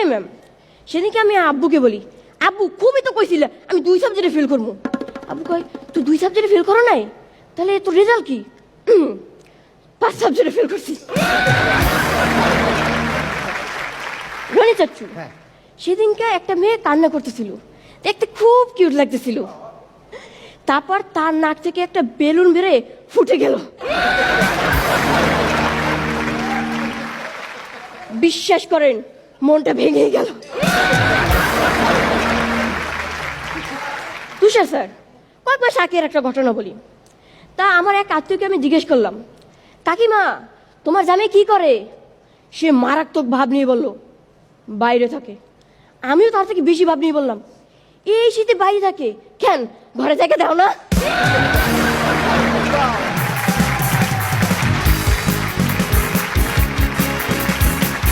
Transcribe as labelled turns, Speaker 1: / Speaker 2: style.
Speaker 1: এই ম্যাম সেদিনকে আমি আব্বুকে বলি আব্বু খুবই তো কইছিল আমি দুই সাবজেক্টে ফেল করব। আব্বু কয় তুই দুই সাবজেক্টে ফেল করো নাই? তাহলে তোর রেজাল্ট কি? পাঁচ সাবজেক্টে ফেল করছি। রনি চাচ্ছু
Speaker 2: হ্যাঁ।
Speaker 1: সেদিনকে একটা মেয়ে কান্না করতেছিল দেখতে খুব কিউট লাগতেছিল। তারপর তার নাক থেকে একটা বেলুন বেড়ে ফুটে গেল। বিশ্বাস করেন মনটা ভেঙে গেল। তুষার স্যার, কয়েক মাস আগের একটা ঘটনা বলি। তা আমার এক আত্মীয়কে আমি জিজ্ঞেস করলাম, কাকিমা, তোমার জামাই কি করে? সে মারাত্মক ভাব নিয়ে বলল, বাইরে থাকে। আমিও তার থেকে বেশি ভাব নিয়ে বললাম, এই শীতে বাইরে থাকে? কেন? ঘরে থেকে দাও না।